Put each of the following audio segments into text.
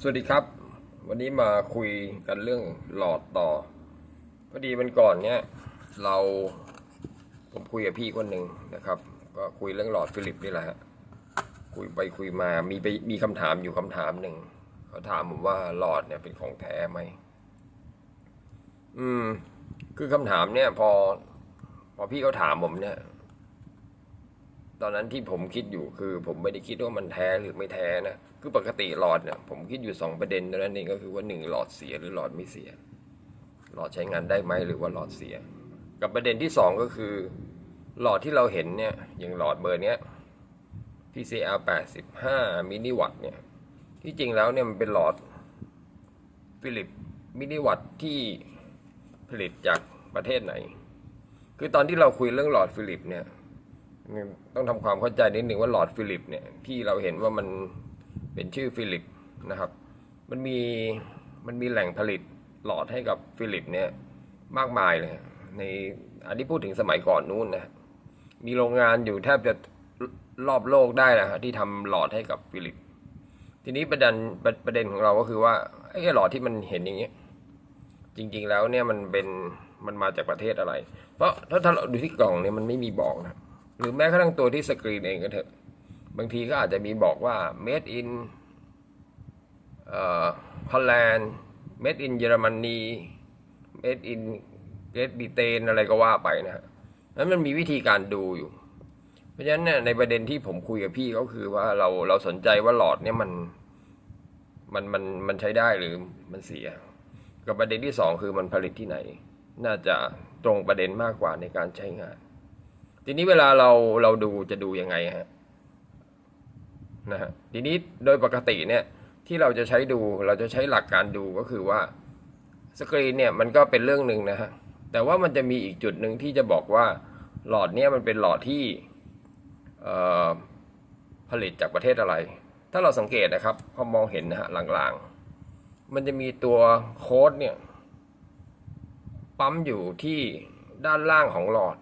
สวัสดีครับ วันนี้มาคุยกันเรื่องหลอดต่อพอดีมันก่อนเนี้ยเราผมคุยกับพี่คนหนึ่งนะครับ ก็คุยเรื่องหลอดฟิลิปนี่แหละฮะคุยไปคุยมามีไปมีคำถามอยู่คำถามหนึ่งเขาถามผมว่าหลอดเนี่ยเป็นของแท้ไหมอืม คือคำถามเนี่ย พอ พอพี่เขาถามผมเนี่ย ตอนนั้นที่ผมคิดอยู่คือ ผมไม่ได้คิดว่ามันแท้หรือไม่แท้นะคือปกติหลอดเนี่ยผมคิดอยู่สองประเด็นเท่านั้นเองก็คือว่าหนึ่งหลอดเสียหรือหลอดไม่เสีย หลอดใช้งานได้ไหมหรือว่าหลอดเสีย กับประเด็นที่สองก็คือ หลอดที่เราเห็นเนี่ยอย่างหลอดเบอร์เนี้ย PCL 85มิลลิวัตต์เนี่ยที่จริงแล้วเนี่ยมันเป็นหลอดฟิลิปมิลลิวัตต์ที่ผลิตจากประเทศไหน คือตอนที่เราคุยเรื่องหลอดฟิลิปเนี่ย ต้องทำความเข้าใจนิดหนึ่งว่าหลอดฟิลิปเนี่ยที่เราเห็นว่ามันเป็นชื่อฟิลิปนะครับ มันมีมันมีแหล่งผลิตหลอดให้กับฟิลิปเนี่ยมากมายเลย ในอันนี้พูดถึงสมัยก่อนนู้นนะมีโรงงานอยู่แทบจะรอบโลกได้นะฮะที่ทำหลอดให้กับฟิลิป ทีนี้ประเด็นประประเด็นของเราก็คือว่าไอ้หลอดที่มันเห็นอย่างเงี้ยจริง ๆ แล้วเนี่ยมันเป็นมันมาจากประเทศอะไร เพราะถ้าถ้าเราดูที่กล่องเนี่ยมันไม่มีบอกนะ รือแม้กระทั่งตัวที่สกรีนเองก็เถอะ บางทีก็อาจจะมีบอกว่า made in เอ่อฮอลแลนด์ made in เยอรมนี made in เกรดบีเตนอะไรก็ว่าไปนะฮะนั้นมันมีวิธีการดูอยู่ เพราะฉะนั้นเนี่ยในประเด็นที่ผมคุยกับพี่ก็คือว่าเราเราสนใจว่าหลอดเนี่ยมันมันมันมันใช้ได้หรือมันเสีย กับประเด็นที่สองคือมันผลิตที่ไหน น่าจะตรงประเด็นมากกว่าในการใช้งาน ทีนี้เวลาเราเราดูจะดูยังไงฮะนะฮะทีนี้โดยปกติเนี่ยที่เราจะใช้ดูเราจะใช้หลักการดูก็คือว่าสกรีนเนี่ยมันก็เป็นเรื่องหนึ่งนะฮะแต่ว่ามันจะมีอีกจุดหนึ่งที่จะบอกว่าหลอดเนี่ยมันเป็นหลอดที่ผลิตจากประเทศอะไร ถ้าเราสังเกตนะครับพอมองเห็นนะฮะหลางๆ มันจะมีตัวโค้ดเนี่ยปั๊มอยู่ที่ด้านล่างของหลอด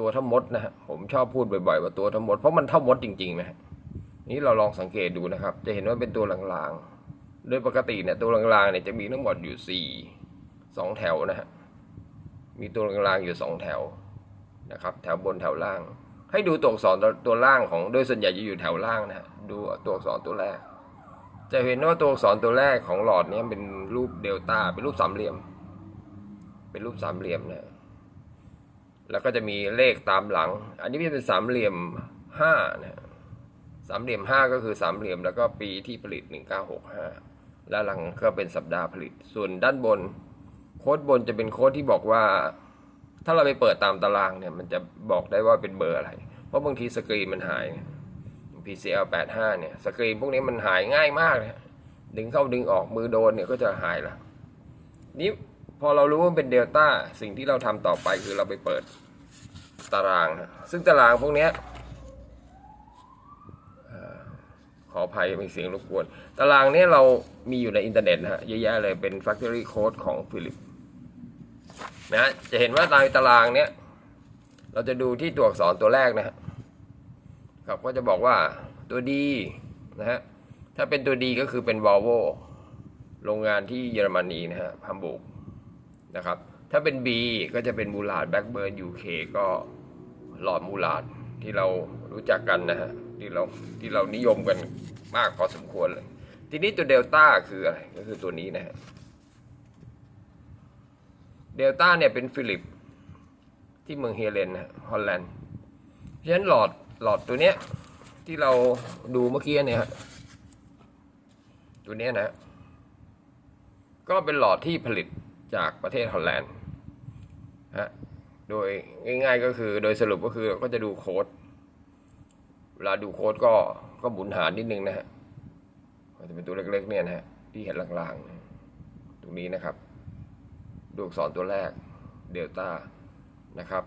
ตัวเท่ามดนะฮะผมชอบพูดบ่อยๆว่าตัวเท่ามดเพราะมันเท่ามดจริงๆนะฮะนี่เราลองสังเกตดูนะครับ จะเห็นว่าเป็นตัวลางๆ โดยปกติเนี่ยตัวลางๆเนี่ยจะมีทั้งหมดอยู่สี่สองแถวนะฮะมีตัวลางๆอยู่สองแถวนะครับ แถวบนแถวล่าง ให้ดูตัวอักษรตัวตัวล่างของโดยส่วนใหญ่จะอยู่แถวล่างนะฮะดูตัวอักษรตัวแรก จะเห็นว่าตัวอักษรตัวแรกของหลอดเนี่ยเป็นรูปเดลต้าเป็นรูปสามเหลี่ยม เป็นรูปสามเหลี่ยมนะ แล้วก็จะมีเลขตามหลัง อันนี้จะเป็นสามเหลี่ยมห้านะสามเหลี่ยมห้าก็คือสามเหลี่ยมแล้วก็ปีที่ผลิตหนึ่งเก้าหกห้าแล้วหลังก็เป็นสัปดาห์ผลิต ส่วนด้านบน โค้ดบนจะเป็นโค้ดที่บอกว่า ถ้าเราไปเปิดตามตารางเนี่ยมันจะบอกได้ว่าเป็นเบอร์อะไร เพราะบางทีสกรีนมันหาย PCL 85เนี่ยสกรีนพวกนี้มันหายง่ายมากเลยดึงเข้าดึงออกมือโดนเนี่ยก็จะหายละนี่ พอเรารู้ว่าเป็นเดลต้าสิ่งที่เราทำต่อไปคือเราไปเปิดตารางฮะซึ่งตารางพวกเนี้ยขออภัยมีเสียงรบกวน ตารางเนี้ยเรามีอยู่ในอินเทอร์เน็ตนะฮะเยอะแยะเลยเป็น factory code ของฟิลิปนะจะเห็นว่าในตารางเนี้ยเราจะดูที่ตัวอักษรตัวแรกนะฮะครับก็จะบอกว่าตัวดีนะฮะถ้าเป็นตัวดีก็คือเป็น Volvo โรงงานที่เยอรมนีนะฮะฮัมบูร์ก นะครับ ถ้าเป็น B ก็จะเป็นมูลาดแบ็กเบิร์นยูเคก็หลอดมูลาดที่เรารู้จักกันนะฮะที่เราที่เรานิยมกันมากพอสมควรเลย ทีนี้ตัวเดลต้าคืออะไรก็คือตัวนี้นะฮะเดลต้าเนี่ยเป็นฟิลิปที่เมืองเฮเลนนะฮะฮอลแลนด์เพราะฉะนั้นหลอดหลอดตัวเนี้ยที่เราดูเมื่อกี้เนี่ยตัวเนี้ยนะฮะก็เป็นหลอดที่ผลิต จากประเทศฮอลแลนด์ฮะโดยง่ายๆก็คือโดยสรุปก็คือเราก็จะดูโค้ดเวลาดูโค้ดก็ก็หมุนหารนิดนึงนะฮะก็จะเป็นตัวเล็กๆเนี่ยนะฮะที่เห็นลางๆ ตรงนี้นะครับ ดูอักษรตัวแรกเดลต้านะครับ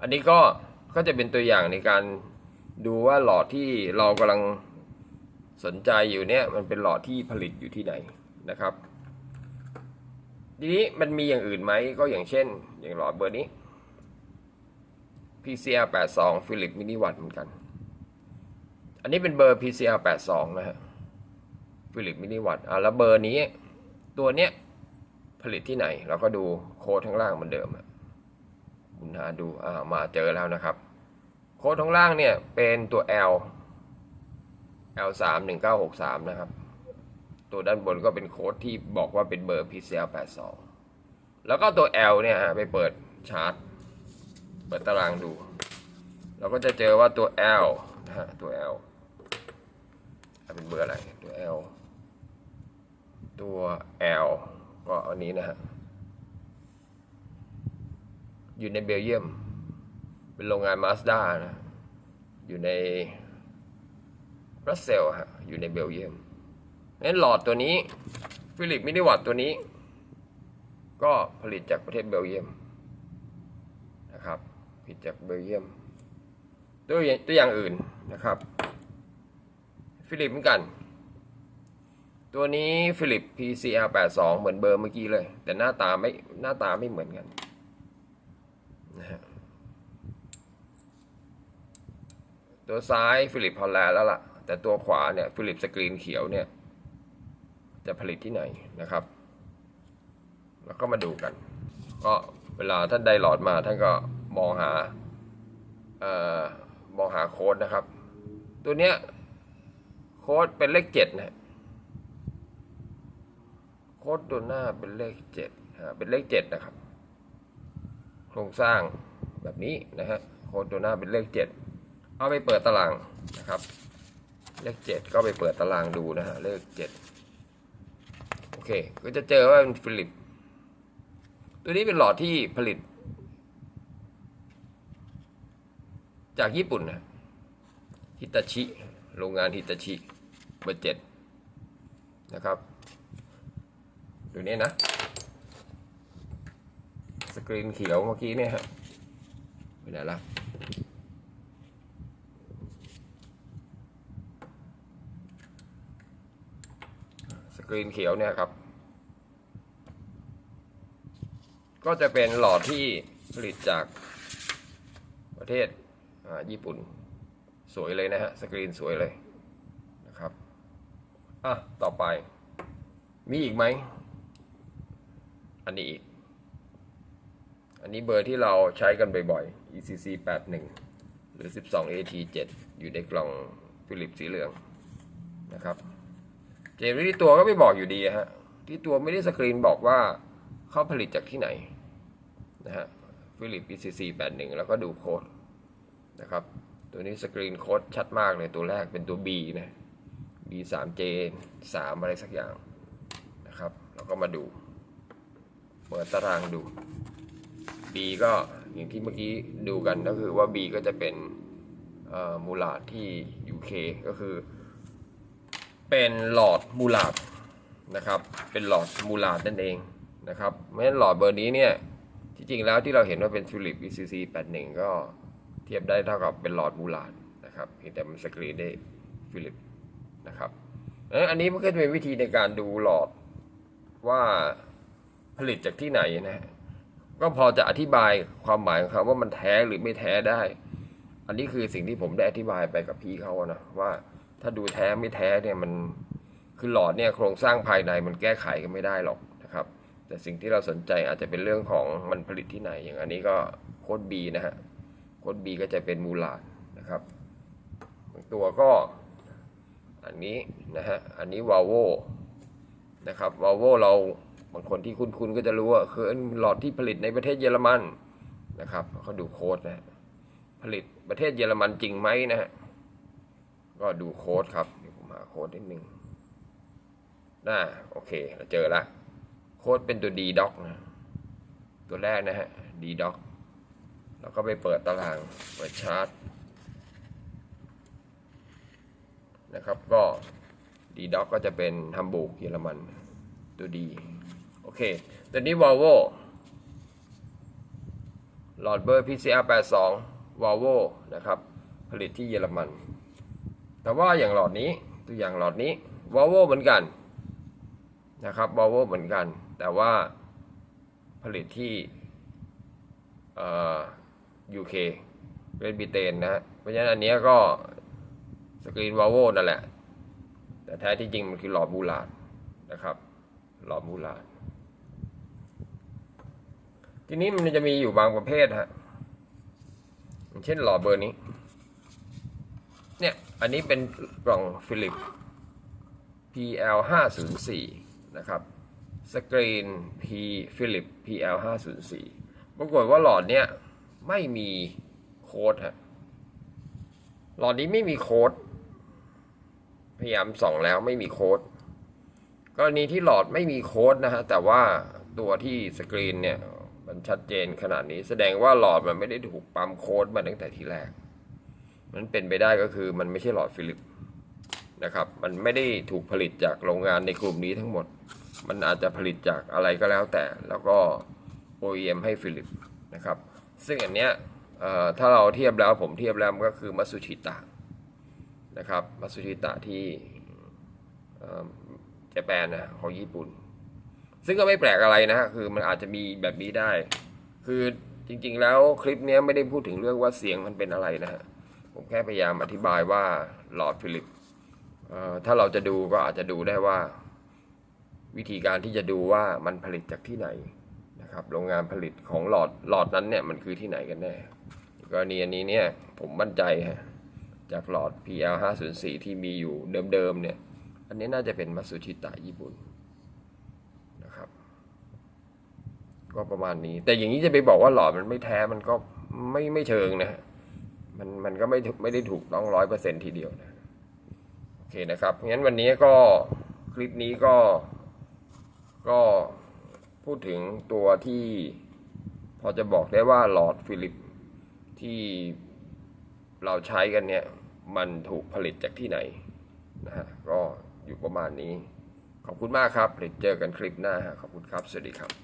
อันนี้ก็ก็จะเป็นตัวอย่างในการดูว่าหลอดที่เรากำลังสนใจอยู่เนี่ยมันเป็นหลอดที่ผลิตอยู่ที่ไหนนะครับ ทีนี้มันมีอย่างอื่นไหมก็อย่างเช่น อย่างหลอดเบอร์นี้ PCL 82 ฟิลิปมินิวัตเหมือนกัน อันนี้เป็นเบอร์ PCL 82 นะฮะ ฟิลิปมินิวัตอะแล้วเบอร์นี้ ตัวเนี้ยผลิตที่ไหน เราก็ดูโค้ดข้างล่างเหมือนเดิมอะคุณหาดูอ่ามาเจอแล้วนะครับ โค้ดข้างล่างเนี่ยเป็นตัว L L 3 1 9 6 3นะครับ ตัวด้านบนก็เป็นโค้ดที่บอกว่าเป็นเบอร์ PCL 82แล้วก็ตัว L เนี่ยไปเปิดชาร์ตเปิดตารางดู เราก็จะเจอว่าตัว L นะฮะตัว L เป็นเบอร์อะไรตัว L ตัว L ก็อันนี้นะฮะ อยู่ในเบลเยียม เป็นโรงงานมาสด้านะ อยู่ในบรัสเซลฮะ อยู่ในเบลเยียม งั้นหลอดตัวนี้ฟิลิปมินิวัตตัวนี้ ก็ผลิตจากประเทศเบลเยียมนะครับผลิตจากเบลเยียม ตัวยตัวอย่างอื่นนะครับ ฟิลิปเหมือนกัน ตัวนี้ฟิลิป PCL 82เหมือนเบอร์เมื่อกี้เลย แต่หน้าตาไม่หน้าตาไม่เหมือนกันนะฮะตัวซ้ายฟิลิปฮอลแลนด์แล้วล่ะ แต่ตัวขวาเนี่ยฟิลิปสกรีนเขียวเนี่ย จะผลิตที่ไหนนะครับ แล้วก็มาดูกัน ก็เวลาท่านได้หลอดมาท่านก็มองหาเอ่อมองหาโค้ดนะครับ ตัวเนี้ยโค้ดเป็นเลขเจ็ดนะโค้ดตัวหน้าเป็นเลขเจ็ดอ่าเป็นเลขเจ็ดนะครับ โครงสร้างแบบนี้นะฮะโค้ดตัวหน้าเป็นเลขเจ็ดเอาไปเปิดตารางนะครับ เลขเจ็ดก็ไปเปิดตารางดูนะฮะเลขเจ็ด เค ก็จะเจอว่าเป็นฟิลิป ตัวนี้เป็นหลอดที่ผลิต จากญี่ปุ่นนะฮิตาชิ โรงงานฮิตาชิเบอร์เจ็ดนะครับดูนี่นะ สกรีนเขียวเมื่อกี้เนี่ยฮะไปไหนละส กรีนเขียวเนี่ยครับ ก็จะเป็นหลอดที่ผลิตจากประเทศญี่ปุ่นสวยเลยนะฮะ สกรีนสวยเลยนะครับ อะ ต่อไป มีอีกไหม อันนี้อีก อันนี้เบอร์ที่เราใช้กันบ่อยๆ ECC 81หรือ 12 AT 7 อยู่ในกล่องฟิลิปสีเหลืองนะครับ เจมส์ที่ตัวก็ไม่บอกอยู่ดีฮะที่ตัวไม่ได้สกรีนบอกว่าเขาผลิตจากที่ไหนนะฮะฟิลิป ECC 81แล้วก็ดูโค้ดนะครับ ตัวนี้สกรีนโค้ดชัดมากเลยตัวแรกเป็นตัว B นะ B 3 J 3อะไรสักอย่างนะครับ แล้วก็มาดู เปิดตารางดู B ก็อย่างที่เมื่อกี้ดูกันก็คือว่า B ก็จะเป็นมูลาที่ UK ก็คือ เป็นหลอดมูลาดนะครับ เป็นหลอดมูลาดนั่นเองนะครับเพราะฉะนั้นหลอดเบอร์นี้เนี่ยที่จริงแล้วที่เราเห็นว่าเป็นฟิลิป ECC 81 ก็เทียบได้เท่ากับเป็นหลอดมูลาดนะครับเพียงแต่มันสกรีนได้ฟิลิปนะครับอันนี้มันก็จะเป็นวิธีในการดูหลอดว่าผลิตจากที่ไหนนะฮะก็พอจะอธิบายความหมายของเขาว่ามันแท้หรือไม่แท้ได้ อันนี้คือสิ่งที่ผมได้อธิบายไปกับพี่เขาอะนะว่า ถ้าดูแท้ไม่แท้เนี่ยมันคือหลอดเนี่ยโครงสร้างภายในมันแก้ไขกันไม่ได้หรอกนะครับ แต่สิ่งที่เราสนใจอาจจะเป็นเรื่องของมันผลิตที่ไหนอย่างอันนี้ก็โค้ด B นะฮะโค้ด B ก็จะเป็นมูลาดนะครับตัวก็อันนี้นะฮะอันนี้วาโวนะครับวาโวเราบางคนที่คุ้นๆก็จะรู้ว่าคือหลอดที่ผลิตในประเทศเยอรมันนะครับเขาดูโค้ดนะฮะผลิตประเทศเยอรมันจริงไหมนะฮะ ก็ดูโค้ดครับเดี๋ยวผมหาโค้ดนิดนึงน่าโอเค เราเจอละโค้ดเป็นตัว D doc นะตัวแรกนะฮะ D doc แล้วก็ไปเปิดตาราง เปิดชาร์ตนะครับ ก็ D doc ก็จะเป็นฮัมบูร์กเยอรมัน ตัว D โอเค ตัวนี้ Volvo หลอดเบอร์ PCR 82 Volvo นะครับ ผลิตที่เยอรมัน แต่ว่าอย่างหลอดนี้ตัวอย่างหลอดนี้ Volvo เหมือนกันนะครับบอวเหมือนกัน แต่ว่าผลิตที่เอ่อ UK เป็นบิเตนนะเพราะฉะนั้นอันนี้ก็สกรีนวาโวนั่นแหละ แต่แท้ที่จริงมันคือหลอดมูลาดนะครับหลอดมูลาดทีนี้มันจะมีอยู่บางประเภทฮะเช่นหลอดเบอร์นี้ เนี่ย อันนี้เป็นกล่องฟิลิป PL 504นะครับ สกรีน P ฟิลิป PL 504ปรากฏว่าหลอดเนี้ยไม่มีโค้ดฮะ หลอดนี้ไม่มีโค้ด พยายามส่องแล้วไม่มีโค้ด กรณีที่หลอดไม่มีโค้ดนะฮะ แต่ว่าตัวที่สกรีนเนี่ยมันชัดเจนขนาดนี้แสดงว่าหลอดมันไม่ได้ถูกปั๊มโค้ดมาตั้งแต่ทีแรก มันเป็นไปได้ก็คือมันไม่ใช่หลอดฟิลิปนะครับ มันไม่ได้ถูกผลิตจากโรงงานในกลุ่มนี้ทั้งหมด มันอาจจะผลิตจากอะไรก็แล้วแต่ แล้วก็ OEM ให้ฟิลิปนะครับ ซึ่งอันเนี้ยถ้าเราเทียบแล้วผมเทียบแล้วมันก็คือมัตสุชิตะนะครับมัตสุชิตะที่เอ่อเจแปนนะของญี่ปุ่น ซึ่งก็ไม่แปลกอะไรนะคือมันอาจจะมีแบบนี้ได้ คือจริงๆแล้วคลิปเนี้ยไม่ได้พูดถึงเรื่องว่าเสียงมันเป็นอะไรนะฮะ ผมแค่พยายามอธิบายว่าหลอดฟิลิปถ้าเราจะดูก็อาจจะดูได้ว่า วิธีการที่จะดูว่ามันผลิตจากที่ไหนนะครับโรงงานผลิตของหลอดหลอดนั้นเนี่ยมันคือที่ไหนกันแน่กรณีอันนี้เนี่ยผมมั่นใจฮะจากหลอด PL 504ที่มีอยู่เดิมๆเนี่ย อันนี้น่าจะเป็นมัตสุชิตะญี่ปุ่นนะครับ ก็ประมาณนี้ แต่อย่างนี้จะไปบอกว่าหลอดมันไม่แท้มันก็ไม่ไม่เชิงนะฮะ มันมันก็ไม่ถูกไม่ได้ถูกต้องร้อยเปอร์เซ็นทีเดียวนะโอเคนะครับงั้นวันนี้ก็คลิปนี้ก็ ก็พูดถึงตัวที่พอจะบอกได้ว่าหลอดฟิลิปที่เราใช้กันเนี่ย มันถูกผลิตจากที่ไหนนะฮะก็อยู่ประมาณนี้ ขอบคุณมากครับเดี๋ยวเจอกันคลิปหน้า ขอบคุณครับ สวัสดีครับ